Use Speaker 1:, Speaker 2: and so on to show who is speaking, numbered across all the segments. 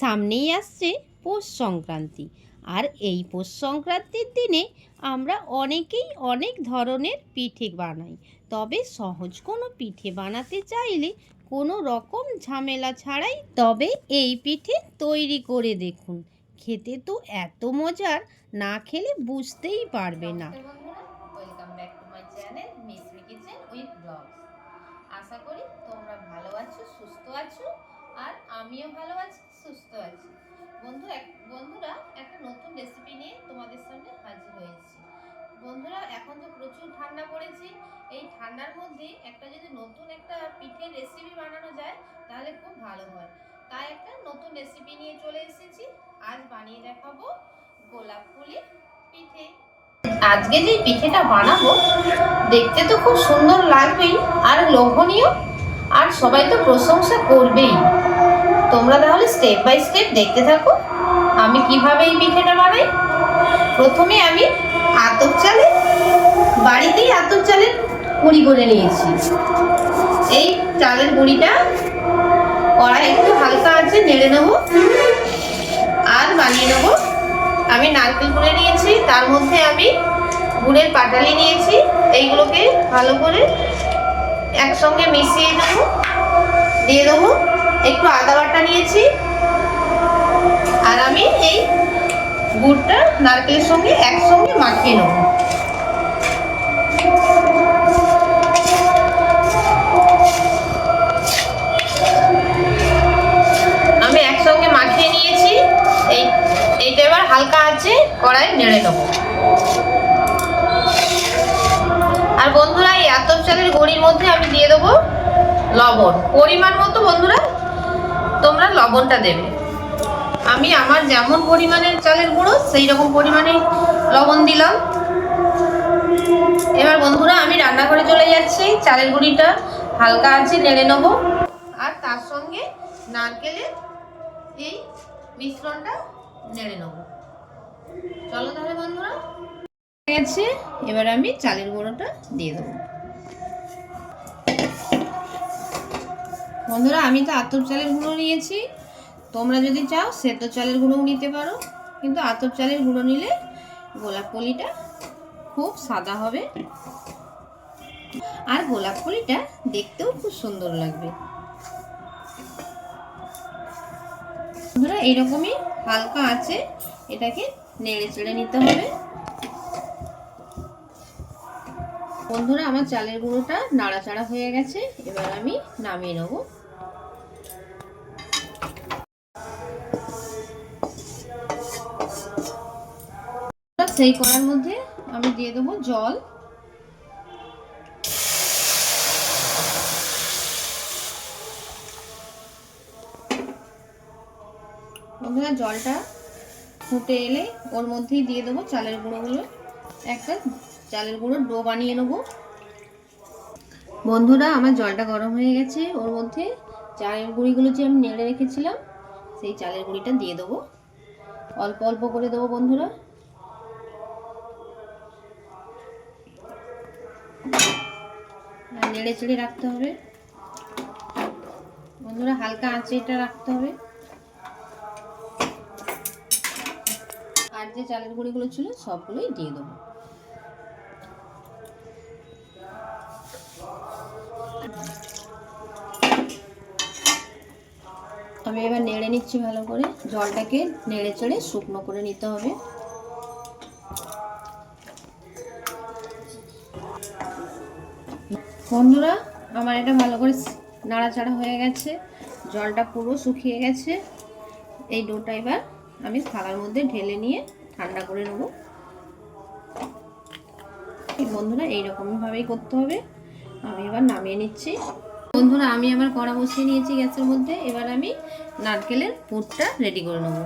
Speaker 1: সামনেই আসছে পৌষ সংক্রান্তি। আর এই পৌষ সংক্রান্তির দিনে আমরা অনেকেই অনেক ধরনের পিঠে বানাই। তবে সহজ কোনো পিঠে বানাতে চাইলে কোনো রকম ঝামেলা ছাড়াই তবে এই পিঠে তৈরি করে দেখুন। খেতে তো এত মজার, না খেলে বুঝতেই পারবে না।
Speaker 2: আশা করি তোমরা ভালো আছো, সুস্থ আছো। আর আমিও ভালো আছি, সুস্থ আছি। বন্ধু, এক- বন্ধুরা, একটা নতুন রেসিপি নিয়ে তোমাদের সামনে হাজির হয়েছি। বন্ধুরা, এখন তো প্রচুর ঠান্ডা পড়েছে। এই ঠান্ডার মধ্যে একটা যদি নতুন একটা পিঠের রেসিপি বানানো যায়, তাহলে খুব ভালো হয়। তাই একটা নতুন রেসিপি নিয়ে চলে এসেছি। আজ বানিয়ে দেখাবো গোলাপ ফুলের পিঠে। আজকে যে পিঠেটা বানাবো, দেখতে তো খুব সুন্দর লাগবেই আর লোভনীয়। আর সবাই তো প্রশংসা করবেই। তোমরা তাহলে স্টেপ বাই স্টেপ দেখতে থাকো, আমি কীভাবে এই পিঠেটা বানাই। প্রথমে আমি আতপ চালে, বাড়িতেই আতপ চালের গুঁড়ি করে নিয়েছি। এই চালের গুঁড়িটা কড়াই একটু হালকা আছে নেড়ে নেব, আর বানিয়ে নেব। আমি নারকেল করে নিয়েছি, তার মধ্যে আমি গুড়ের পাটালি নিয়েছি, এইগুলোকে ভালো করে একসঙ্গে মিশিয়ে দেবো দিয়ে দেবো। একটু আদা বাটা নিয়েছি। আর আমি এই গুড়টা নারকেলের সঙ্গে একসঙ্গে মাখিয়ে নেব। আমি একসঙ্গে মাখিয়ে নিয়েছি। এই, এইটা এবার হালকা আছে কড়াই নেড়ে নেব। আর বন্ধুরা, এই আতপ চালের গড়ির মধ্যে আমি দিয়ে দেবো লবণ। পরিমাণ মতো বন্ধুরা তোমরা লবণটা দেবে। আমি আমার যেমন পরিমাণের চালের গুঁড়ো, সেই রকম পরিমাণে লবণ দিলাম। এবার বন্ধুরা, আমি রান্নাঘরে চলে যাচ্ছি। চালের গুঁড়িটা হালকা আছে নেড়ে নেব। আর তার সঙ্গে নারকেলের এই মিশ্রণটা নেড়ে নেব। চলো তাহলে বন্ধুরা
Speaker 1: এবার আমি চালের গুঁড়োটা দিয়ে দেবো। বন্ধুরা, আমি তো আতপ চালের গুঁড়ো নিয়েছি। তোমরা যদি চাও, সেদ্ধ চালের গুঁড়োও নিতে পারো। কিন্তু আতপ চালের গুঁড়ো নিলে গোলাপ কলিটা খুব সাদা হবে। আর গোলাপ কলিটা দেখতেও খুব সুন্দর লাগবে। বন্ধুরা এইরকমই হালকা আছে। এটাকে নেড়ে চেড়ে নিতে হবে। বন্ধুরা, আমার চালের গুঁড়োটা নাড়াচাড়া হয়ে গেছে। এবার আমি নামিয়ে নেব। সেই করার মধ্যে আমি দিয়ে দেবো জল। বন্ধুরা, জলটা ফুটে এলে ওর মধ্যেই দিয়ে দেবো চালের গুঁড়োগুলো। একটা চালের গুঁড়ো ডো বানিয়ে নেব। বন্ধুরা, আমার জলটা গরম হয়ে গেছে। ওর মধ্যে চালের গুঁড়িগুলো যে আমি নেড়ে রেখেছিলাম, সেই চালের গুঁড়িটা দিয়ে দেবো। অল্প অল্প করে দেবো বন্ধুরা আর নেড়ে চেড়ে রাখতে হবে। বন্ধুরা, হালকা আঁচে এটা রাখতে হবে। আর যে চালের গুঁড়িগুলো ছিল, সবগুলোই দিয়ে দেবো। আমি এবার নেড়ে নিচ্ছি ভালো করে। জলটাকে নেড়ে চেড়ে শুকনো করে নিতে হবে। বন্ধুরা, আমার এটা ভালো করে নাড়াচাড়া হয়ে গেছে। জলটা পুরো শুকিয়ে গেছে। এই ডোটা এবার আমি থালার মধ্যে ঢেলে নিয়ে ঠান্ডা করে নেব। বন্ধুরা, এইরকমভাবেই করতে হবে। আমি এবার নামিয়ে নিচ্ছি। বন্ধুরা, আমি আমার কড়া বসিয়ে নিয়েছি গ্যাসের মধ্যে। এবার আমি নারকেলের পুরটা রেডি করে নেব।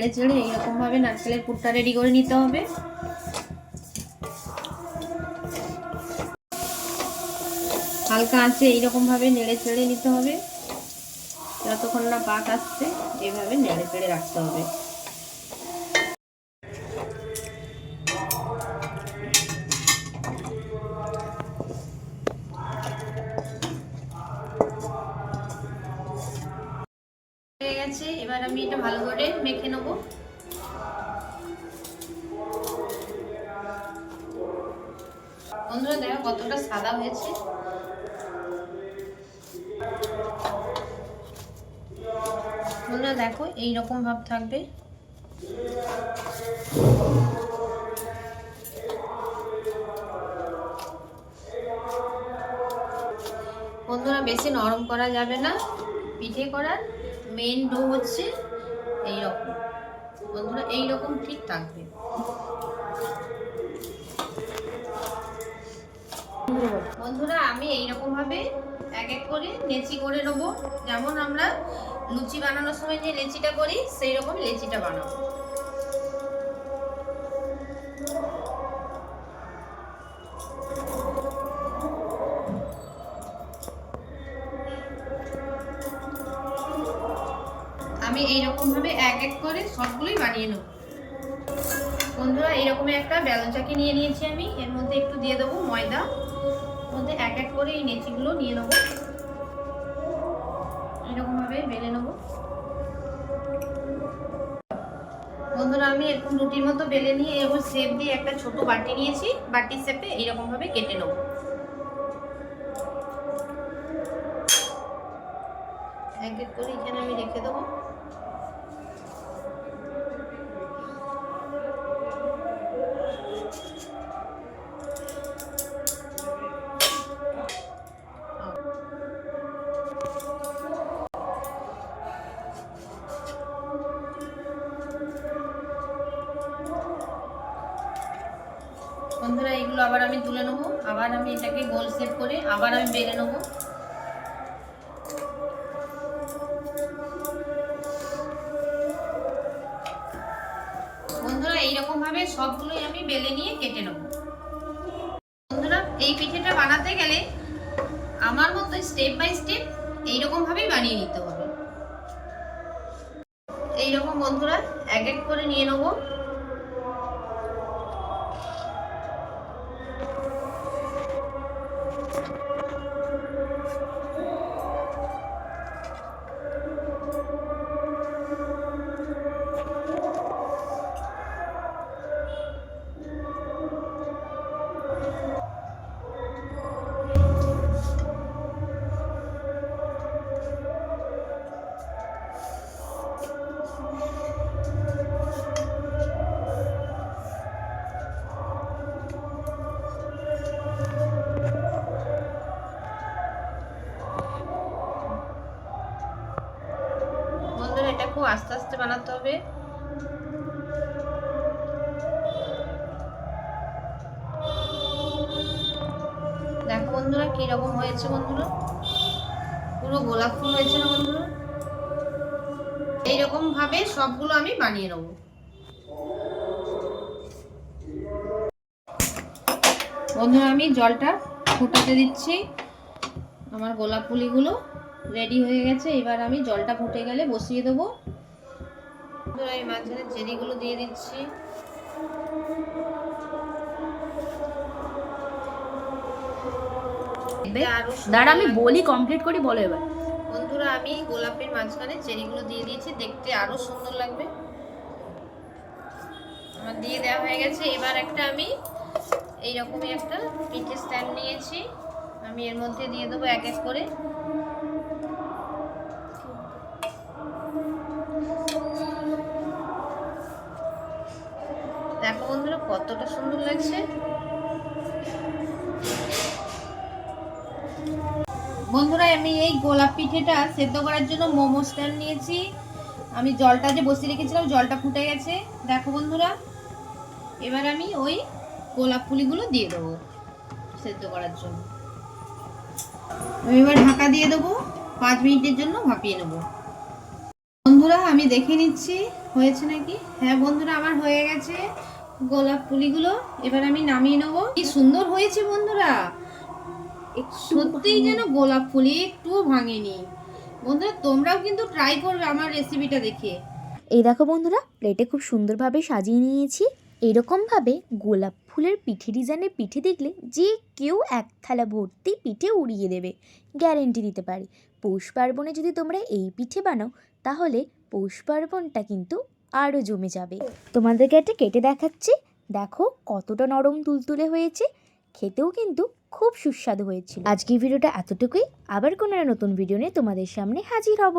Speaker 1: ছেড়ে চেড়ে এইরকমভাবে নারকেলের পুরটা রেডি করে নিতে হবে। হালকা আছে এইরকমভাবে নেড়ে চেড়ে নিতে হবে। যতক্ষণ না পাক আসছে, এভাবে নেড়ে চেড়ে রাখতে হবে। কতটা সাদা হয়েছে? বন্ধুরা দেখো, এইরকম ভাব থাকবে। বন্ধুরা, বেশি নরম করা যাবে না। পিঠে করার মেন ডো হচ্ছে এই রকম বন্ধুরা এই রকম ঠিক থাকবে। বন্ধুরা, আমি এই রকম ভাবে এক এক করে লেচি করে নেব। যেমন আমরা লুচি বানানোর সময় যে লেচিটা করি সেই রকম লেচিটা বানাবো। আমি এইরকম ভাবে এক এক করে সবগুলোই বানিয়ে নেব। বন্ধুরা, এইরকম একটা বেলন চাকি নিয়ে নিয়েছি আমি। এর মধ্যে একটু দিয়ে দেবো ময়দা। মধ্যে এক এক করে এই নেচিগুলো নিয়ে নেব। এরকমভাবে বেলে নেব। বন্ধুরা, আমি এরকম রুটির মতো বেলে নিয়ে এরকম শেপ দিয়ে একটা ছোট বাটি নিয়েছি। বাটির শেপে এইরকমভাবে কেটে নেব। এক এক করে এখানে আমি রেখে দেবো। এগুলো আবার আমি তুলে নেব। আবার আমি এটাকে গোল শেপ করে আবার আমি বেলে নেব। বন্ধুরা এইরকম ভাবে সবগুলোই আমি বেলে নিয়ে কেটে নেব। বন্ধুরা, এই পিঠেটা বানাতে গেলে আমার মতো স্টেপ বাই স্টেপ এইরকম ভাবেই বানিয়ে নিতে হবে। এইরকম বন্ধুরা, এক এক করে নিয়ে নেব। খুব আস্তে আস্তে বানাতে হবে। দেখো বন্ধুরা কি রকম হয়েছে বন্ধুরা? পুরো গোলাপ ফুল হয়েছে না বন্ধুরা? এইরকম ভাবে সবগুলো আমি বানিয়ে নেব। বন্ধুরা, আমি জলটা ফুটাতে দিচ্ছি আমার গোলাপ ফুলিগুলো। রেডি হয়ে গেছে এবার আমি জলটা ফুটে গেলে বসিয়ে দেবো। এই মাঝখানে চেরিগুলো দিয়ে দিচ্ছি।
Speaker 3: দাঁড়া আমি বলি কমপ্লিট করি বলো এবার।
Speaker 1: বন্ধুরা আমি গোলাপের মাঝখানে চেরিগুলো দিয়ে দিয়েছি দেখতে আরও সুন্দর লাগবে। আমার দিয়ে দেওয়া হয়ে গেছে। এবার একটা আমি এইরকমই একটা পিঠে স্ট্যান্ড নিয়েছি। আমি এর মধ্যে দিয়ে দেবো এক এক করে। কতটা সুন্দর লাগছে? বন্ধুরা, আমি এই গোলাপ পিঠেটা সেদ্ধ করার জন্য মোমো স্ট্যান্ড নিয়েছি। আমি জলটা যে বসিয়ে রেখেছিলাম, জলটা ফুটে গেছে। দেখো বন্ধুরা, এবার আমি ওই গোলাপ ফুলিগুলো দিয়ে দেবো সেদ্ধ করার জন্য। আমি এবার ঢাকা দিয়ে দেবো, পাঁচ মিনিটের জন্য ভাপিয়ে নেব। বন্ধুরা, আমি দেখে নিচ্ছি, হয়েছে নাকি? হ্যাঁ বন্ধুরা, আমার হয়ে গেছে। গোলাপ ফুলিগুলো এবার আমি নামিয়ে নেব। কি সুন্দর হয়েছে বন্ধুরা। সত্যিই যেন গোলাপ ফুলি একটুও ভাঙেনি। বন্ধুরা, তোমরাও কিন্তু ট্রাই করবে আমার রেসিপিটা দেখে।
Speaker 3: এই দেখো বন্ধুরা প্লেটে খুব সুন্দরভাবে সাজিয়ে নিয়েছি। এরকমভাবে গোলাপ ফুলের পিঠে ডিজাইনের পিঠে দেখলে যে কেউ এক থালা ভর্তি পিঠে উড়িয়ে দেবে। গ্যারেন্টি দিতে পারি। পৌষ পার্বণে যদি তোমরা এই পিঠে বানাও, তাহলে পৌষ পার্বণটা কিন্তু আরও জমে যাবে। তোমাদেরকে একটা কেটে দেখাচ্ছি। দেখো কতটা নরম তুলতুলে হয়েছে। খেতেও কিন্তু খুব সুস্বাদু হয়েছিল। আজকের ভিডিওটা এতটুকুই। আবার কোনো নতুন ভিডিও নিয়ে তোমাদের সামনে হাজির হব।